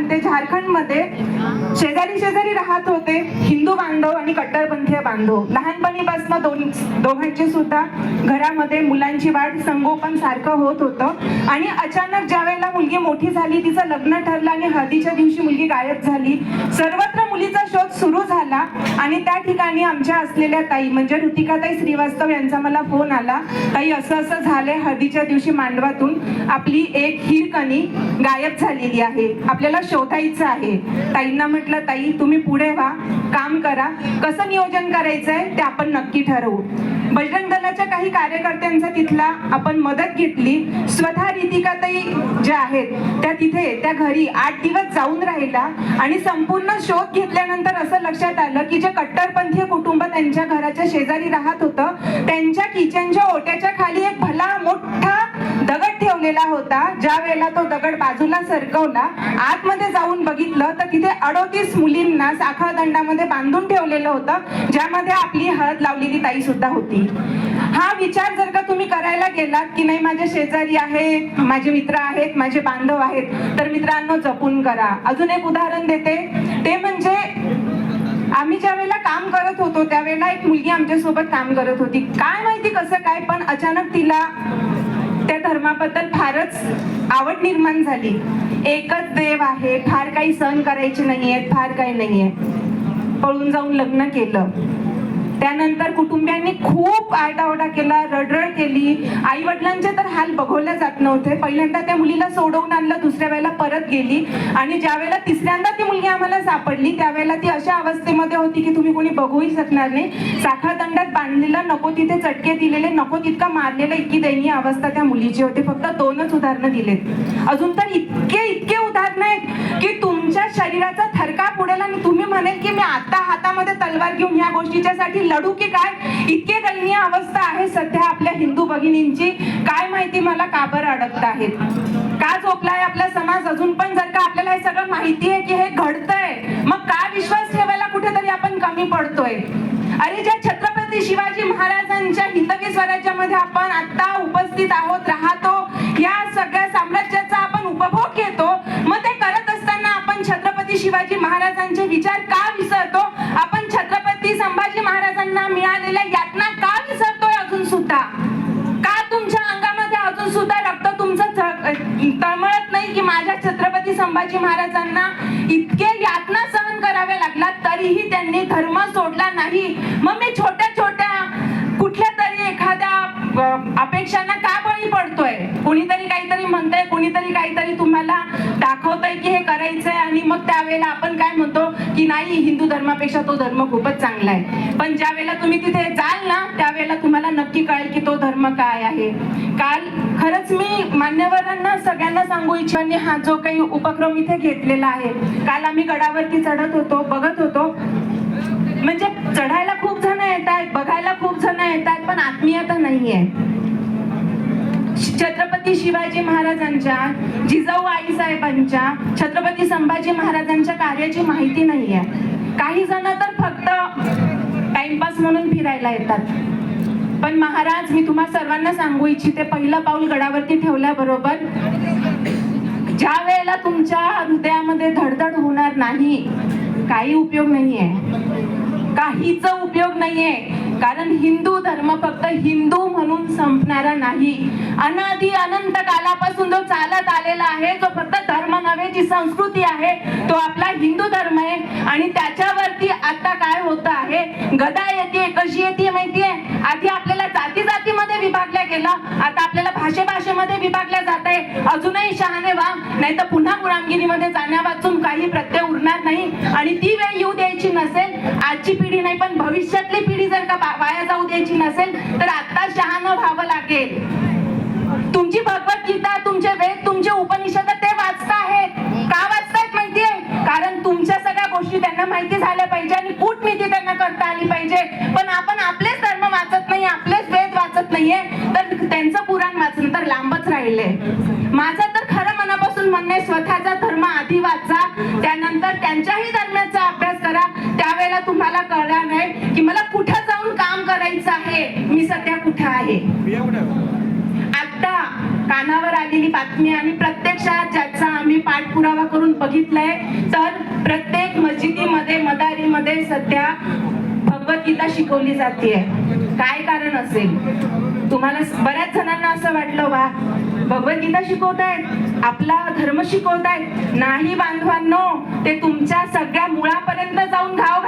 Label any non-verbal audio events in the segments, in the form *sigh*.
म्हणते झारखंडमध्ये शेजारी शेजारी राहत होते हिंदू बांधव आणि कट्टरपंथीय बांधव. लहानपणीपासून दोन दोघांची सुद्धा घरामध्ये मुलांची वाढ संगोपन सारखं होत होतं. आणि अचानक ज्या वेळेला मुलगी मोठी झाली तिचं लग्न ठरलं आणि हळदीच्या दिवशी मुलगी गायब झाली. सर्वत्र मुलीचा शोध सुरू झाला आणि त्या ठिकाणी आमच्या असलेल्या ताई म्हणजे ऋतिकाताई श्रीवास्तव यांचा मला फोन आला. ताई असं असं झालंय हळदीच्या दिवशी मांडवातून. आपली एक हिरकणी गायब झालेली आहे. आपल्याला शोधायचं आहे. ताईंना म्हटलं ताई तुम्ही पुढे व्हा काम करा. कसं नियोजन करायचंय ते आपण नक्की ठरवू. बजरंग दलाच्या काही कार्यकर्त्यांचा तिथला आपण मदत घेतली. स्वतः रितिकाताई ज्या आहेत त्या तिथे त्या घरी आठ दिवस जाऊन राहिला आणि संपूर्ण शोध घेतल्यानंतर असं लक्षात आलं की जे कट्टरपंथीय कुटुंब त्यांच्या घराच्या शेजारी राहत होतं त्यांच्या किचनच्या ओट्याच्या खाली एक भला मोठा दगड ठेवलेला होता. ज्या वेळेला तो दगड बाजूला सरकवला आतमध्ये जाऊन बघितलं तर तिथे अडोतीस मुलींना साखळ दंडामध्ये बांधून ठेवलेलं होतं ज्यामध्ये आपली हळद लावलेली ताई सुद्धा होती. हा विचार जर का तुम्ही करायला गेलात की नाही माझे शेजारी आहे माझे मित्र आहेत माझे बांधव आहेत तर मित्रांनो जपून करा. अजून एक उदाहरण देते. ते म्हणजे आम्ही ज्या वेळेला काम करत होतो त्यावेळेला एक मुलगी आमच्यासोबत काम करत होती. काय माहिती कसं काय पण अचानक तिला त्या धर्माबद्दल फारच आवड निर्माण झाली. एकच देव आहे फार काही सहन करायचे आहेत फार काही नाहीये. पळून जाऊन लग्न केलं. त्यानंतर कुटुंबियांनी खूप आरडाओरडा केला रडरड केली. आई वडिलांचे तर हाल बघवले जात नव्हते. पहिल्यांदा त्या मुलीला सोडवून आणलं दुसऱ्या वेळेला परत गेली. आणि ज्या वेळेला तिसऱ्यांदा ती मुलगी आम्हाला सापडली त्यावेळेला ती अशा अवस्थेमध्ये होती की तुम्ही कोणी बघूही शकणार नाही. साखळदंडात बांधलेलं नको तिथे चटके दिलेले नको तितका मारलेलं इतकी दयनीय अवस्था त्या मुलीची होती. फक्त दोनच उदाहरणं दिलेत. अजून तर इतके इतके उदाहरणं आहेत की तुम तुमच्या शरीराचा थरकाप उडेल आणि तुम्ही म्हणेल की मी आता हातामध्ये तलवार घेऊन ह्या गोष्टीच्यासाठी लढू की काय? इतके दयनीय अवस्था आहे सध्या आपल्या हिंदू भगिनींची. काय माहिती मला का बरं अडकत आहेत? का झोपलाय आपला समाज? अजून पण जर का आपल्याला हे सगळं माहिती आहे की हे घडतंय मग का विश्वास ठेवायला कुठेतरी आपण कमी पडतोय? अरे ज्या छत्रपती शिवाजी महाराजांच्या हिंदवी स्वराज्यामध्ये आपण आता उपस्थित आहोत राहतो या सगळ्या साम्राज्य माझ्या छत्रपती संभाजी महाराजांना इतके यातना सहन कराव्या लागला तरीही त्यांनी धर्म सोडला नाही. मग मी छोट्या छोट्या अपेक्षांना का बळी पडतोय? कुणीतरी काहीतरी म्हणतंय कुणीतरी काहीतरी तुम्हाला दाखवतंय की हे करायचंय आणि मग त्यावेळेला आपण काय म्हणतो की नाही हिंदू धर्मापेक्षा तो धर्म खूपच चांगला आहे. पण ज्या वेळेला तुम्ही तिथे जाल ना त्यावेळेला तुम्हाला नक्की कळेल की तो धर्म काय आहे. काल खरंच मी मान्यवरांना सगळ्यांना सांगू इच्छिते हा जो काही उपक्रम इथे घेतलेला आहे काल आम्ही गडावरती चढत होतो बघत होतो. म्हणजे चढायला खूप जण येत आहेत बघायला खूप जण येत आहेत पण आत्मीयता नाहीये. छत्रपती शिवाजी महाराजांच्या जिजाऊ आई साहेबांच्या छत्रपती संभाजी महाराजांच्या कार्याची माहिती नाहीये. काही जण तर फक्त टाइमपास म्हणून फिरायला येतात. पण महाराज मी तुम्हा सर्वांना सांगू इच्छिते पहिलं पाऊल गडावरती ठेवल्याबरोबर ज्या वेळेला तुमच्या हृदयामध्ये धडधड होणार नाही काही उपयोग नाहीये. काहीच उपयोग नाहीये. कारण हिंदू धर्म फक्त हिंदू म्हणून संपणारा नाही. अनादी अनंत कालापासून जो चालत आलेला आहे जो फक्त धर्म नव्हे जी संस्कृती आहे तो आपला हिंदू धर्म आहे. आणि त्याच्यावरती आता काय होत आहे? गदा येते कशी येते माहितीये? आधी आपल्याला जाती जातीमध्ये विभागल्या गेलं आता आपल्याला भाषे भाषेमध्ये विभागल्या जात आहे अजूनही शहाणे वा नाही तर पुन्हा गुलामगिरीमध्ये जाण्या वाचून काही प्रत्यय उरणार नाही. आणि ती वेळ येऊ दे आजची पिढी नाही पण भविष्यातली पिढी जर का वाया जाऊ द्यायची नसेल तर आता शहाणं व्हावं लागेल. तुमची भगवद्गीता तुमचे वेद तुमचे उपनिषद ते वाचता आहेत. का वाचतायत माहितीये? कारण तुमच्या सगळ्या गोष्टी त्यांना माहिती झाल्या पाहिजे आणि कूटनीती त्यांना करता आली पाहिजे. पण आपण आपलेच धर्म वाचत नाही आपलेच वेद वाचत नाहीये. तर त्यांचं पुराण वाचन तर लांबच राहिले माझं तर खरं मनापासून म्हणणे स्वतःचा धर्म आधी वाचा त्यानंतर त्यांच्याही धर्माचा अभ्यास कळणार नाही की मला कुठं जाऊन काम करायचं आहे? मी सध्या कुठं आहे? आता कानावर आलेली बातमी आणि प्रत्यक्षात ज्याचा आम्ही पाठपुरावा करून बघितला बघितलंय तर प्रत्येक मस्जिदीमध्ये मदारीमध्ये सध्या भगवद्गीता शिकवली जाते काय कारण असेल? तुम्हाला बऱ्याच जणांना असं वाटलं वा भगवद्गीता शिकवतायत आपला धर्म शिकवतायत. नाही बांधवांनो ते तुमच्या सगळ्या मुळापर्यंत जाऊन घाव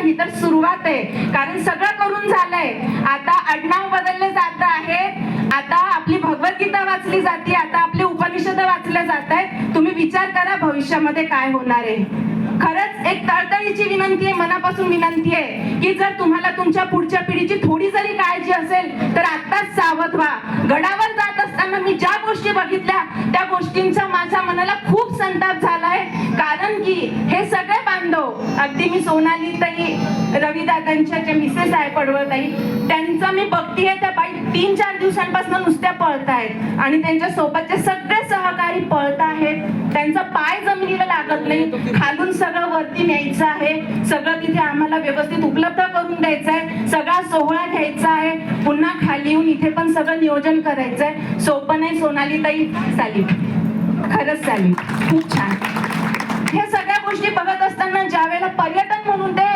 ही तर सुरुवात आहे. कारण सगळं करून झालंय. आता आडनाव बदलले जात आहेत आता आपली भगवद्गीता वाचली जाते. आता आपले उपनिषद वाचले जात आहेत. तुम्ही विचार करा भविष्यामध्ये काय होणार आहे. खरंच एक तळतळीची विनंती आहे मनापासून विनंती आहे की जर तुम्हाला तुमच्या पुढच्या पिढीची थोडी जरी काळजी असेल तर आत्ताच सावध व्हा. गडावर जात असताना मी ज्या गोष्टी बघितल्या त्या गोष्टींचा माझ्या मनाला खूप संताप झालाय. कारण की हे सगळे बांधव अगदी मी सोनाली ताई रविदादांच्या जे मिसेस आहे पडवताई त्यांचं मी बघतीये त्या बाई तीन चार दिवसांपासून नुसत्या पळतायत. आणि त्यांच्या सोबतचे सगळे सहकारी पळत आहेत. त्यांचा पाय जमिनीला नाही खालून सगळं वरती न्यायचं आहे. सगळं तिथे आम्हाला व्यवस्थित उपलब्ध करून द्यायचं आहे. सगळा सोहळा घ्यायचा आहे. पुन्हा खाली येऊन इथे पण सगळं नियोजन करायचं आहे. सोपं नाही सोनाली ताई चालेल खरंच चालेल खूप छान. हे सगळ्या गोष्टी बघत असताना ज्या वेळेला पर्यटन म्हणून ते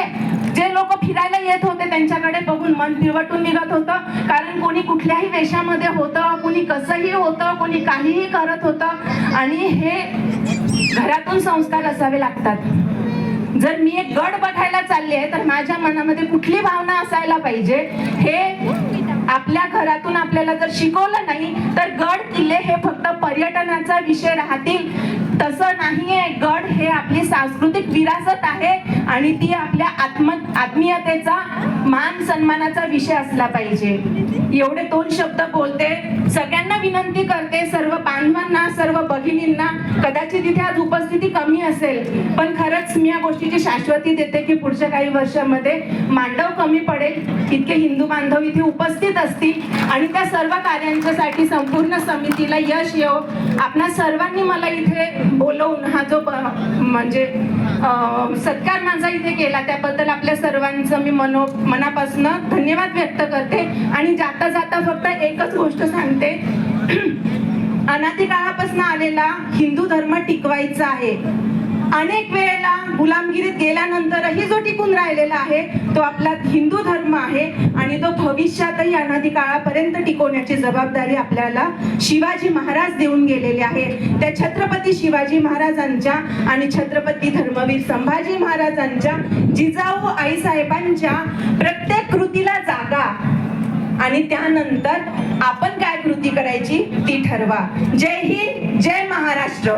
जे लोक फिरायला येत होते त्यांच्याकडे बघून मन पिळवटून निघत होतं. कारण कोणी कुठल्याही वेशामध्ये होतं कोणी कसंही होतं कोणी काहीही करत होतं. आणि हे घरातून संस्कार असावे लागतात. जर मी एक गड बघायला चालले तर माझ्या मनामध्ये कुठली भावना असायला पाहिजे? हे आपल्या घरातून आपल्याला जर शिकवलं नाही तर गड किल्ले हे फक्त पर्यटनाचा विषय राहतील. तसं नाहीये. आपली सांस्कृतिक विरासत आहे आणि ती आपल्या आत्म आत्मीयतेचा मान सन्मानाचा विषय असला पाहिजे. एवढे दोन शब्द बोलते सगळ्यांना विनंती करते सर्व बांधवांना सर्व भगिनींना कदाचित इथे आज उपस्थिती कमी असेल पण खरंच मी या गोष्टीची शाश्वती देते की पुढच्या काही वर्षामध्ये मांडव कमी पडेल इतके हिंदू बांधव इथे उपस्थित असतील आणि त्या सर्व कार्यांच्यासाठी संपूर्ण समितीला यश येऊ आपणा सर्वांनी मला इथे बोलवून हा जो म्हणजे सत्कार माझा इथे केला. त्याबद्दल आपल्या सर्वांचं मी मनो मनापासून धन्यवाद व्यक्त करते. आणि जाता जाता फक्त एकच गोष्ट सांगते. *clears throat* अनादी काळापासून आलेला हिंदू धर्म टिकवायचा आहे. अनेक वेळेला गुलामगिरीत गेल्यानंतरही जो टिकून राहिलेला आहे तो आपला हिंदू धर्म आहे आणि तो भविष्यातही अनादी काळापर्यंत टिकवण्याची जबाबदारी आपल्याला शिवाजी महाराज देऊन गेलेले आहे. त्या छत्रपती शिवाजी महाराजांच्या आणि छत्रपती धर्मवीर संभाजी महाराजांच्या जिजाऊ आईसाहेबांच्या प्रत्येक कृतीला जागा आणि त्यानंतर आपण काय कृती करायची ती ठरवा. जय हिंद जय महाराष्ट्र.